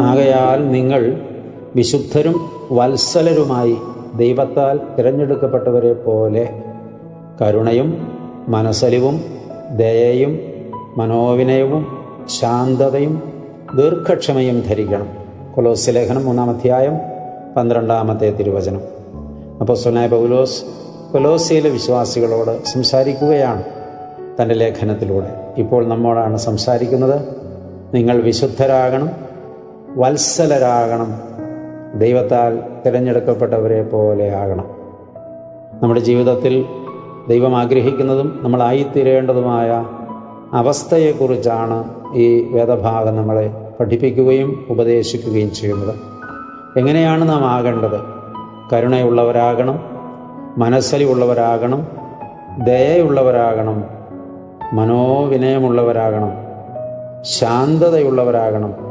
ആകയാൽ നിങ്ങൾ വിശുദ്ധരും വത്സലരുമായി ദൈവത്താൽ തിരഞ്ഞെടുക്കപ്പെട്ടവരെ പോലെ കരുണയും മനസ്സലിവും ദയയും മനോവിനയവും ശാന്തതയും ദീർഘക്ഷമയും ധരിക്കണം. കൊലോസ് ലേഖനം മൂന്നാം അധ്യായം പന്ത്രണ്ടാമത്തെ തിരുവചനം. അപ്പോൾ അപ്പോസ്തലനായ പൗലോസ് കൊലോസിയിലെ വിശ്വാസികളോട് സംസാരിക്കുകയാണ് തന്റെ ലേഖനത്തിലൂടെ. ഇപ്പോൾ നമ്മോടാണ് സംസാരിക്കുന്നത്. നിങ്ങൾ വിശുദ്ധരാകണം. വത്സലരാകണം. ദൈവത്താൽ തിരഞ്ഞെടുക്കപ്പെട്ടവരെ പോലെ ആകണം. നമ്മുടെ ജീവിതത്തിൽ ദൈവം ആഗ്രഹിക്കുന്നതും നമ്മളായിത്തീരേണ്ടതുമായ അവസ്ഥയെക്കുറിച്ചാണ് ഈ വേദഭാഗം നമ്മളെ പഠിപ്പിക്കുകയും ഉപദേശിക്കുകയും ചെയ്യുന്നത്. എങ്ങനെയാണ് നാം ആകേണ്ടത്? കരുണയുള്ളവരാകണം മനസ്സലിവുള്ളവരാകണം ദയയുള്ളവരാകണം മനോവിനയമുള്ളവരാകണം ശാന്തതയുള്ളവരാകണം